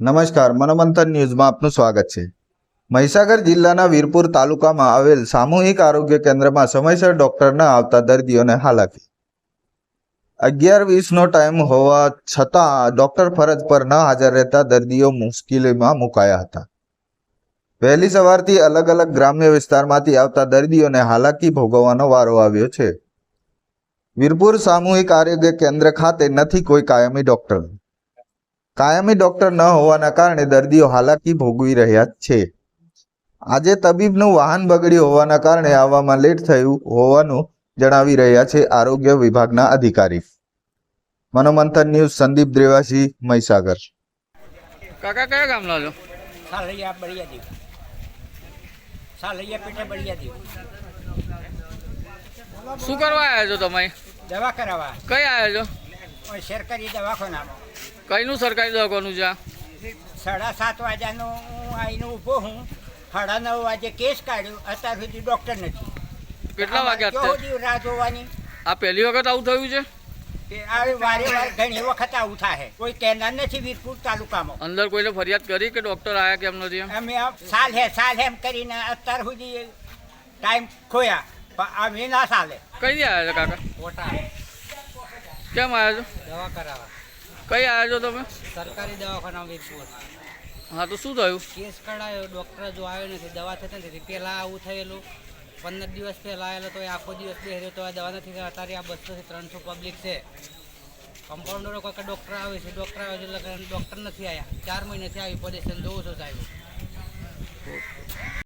નમસ્કાર, મનોમંથન ન્યૂઝમાં આપનું સ્વાગત છે. મહીસાગર જિલ્લાના વીરપુર તાલુકામાં આવેલ સામૂહિક આરોગ્ય કેન્દ્રમાં સમયસર ડોક્ટર ન આવતા દર્દીઓને હાલાકી. અગિયાર વીસનો ટાઈમ હોવા છતાં ડોક્ટર ફરજ પર ન હાજર રહેતા દર્દીઓ મુશ્કેલીમાં મુકાયા હતા. વહેલી સવારથી અલગ અલગ ગ્રામ્ય વિસ્તારમાંથી આવતા દર્દીઓને હાલાકી ભોગવવાનો વારો આવ્યો છે. વીરપુર સામૂહિક આરોગ્ય કેન્દ્ર ખાતે નથી કોઈ કાયમી ડોક્ટર. કાયમી ડોક્ટર ન હોવાના કારણે દર્દીઓ હાલાકી ભોગવી રહ્યા છે. આજે તબીબનું વાહન બગડ્યું હોવાના કારણે આવવામાં લેટ થયું હોવાનું જણાવી રહ્યા છે આરોગ્ય વિભાગના અધિકારી. મનોમંથન ન્યૂઝ સંદીપ દ્રેવાસી મહીસાગર. કાકા કયા ગામના છો? સાલૈયા બળિયા દીવ સાલૈયા પેટે બળિયા દીવ શું કરવા આવ્યા છો તમે? દવા કરાવવા. કઈ આવ્યા છો? સરકારી દવાખાનામાં કઈનું સરકારી દવાખાનું છે આ? સાડા સાત વાગ્યાનો હું આવીને ઊભો હું. સાડા નવ વાગે કેસ કાઢ્યો. અત્યાર સુધી ડૉક્ટર નથી. કેટલા વાગ્યા? દીવ રાહ જોવાની? આ પહેલી વખત આવું થયું છે? કે આ વારે વાર ઘણી વખત આવું થાય કોઈ કેનાર નથી વીરપુર તાલુકામાં. અંદર કોઈને ફરિયાદ કરી કે ડોક્ટર આયા કેમ નથી અમે આ સાલ હે સાલ હેમ કરીને અત્યાર સુધી ટાઈમ ખોયા. પણ અમે ના ચાલે કઈ દી આવ્યા કાકા? કેમ આવ્યા છો? દવા કરાવવા. કઈ આવ્યા છો તમે? સરકારી દવાખાના વીરપુર હા તો શું થયું? કેસ કઢાયો ડૉક્ટર જો આવ્યો નથી દવા થતી નથી. પહેલાં આવું થયેલું. પંદર દિવસ પહેલાં આવેલો તો આખો દિવસ બેહ્યો તો આ દવા નથી. અત્યારે આ બસોથી ત્રણસો પબ્લિક છે. કમ્પાઉન્ડરો કોઈ ડૉક્ટર આવે છે ડૉક્ટર આવે છે એટલે ડૉક્ટર નથી આવ્યા ચાર મહિનાથી આવી પોઝિશન જોઉં છું સાહેબ.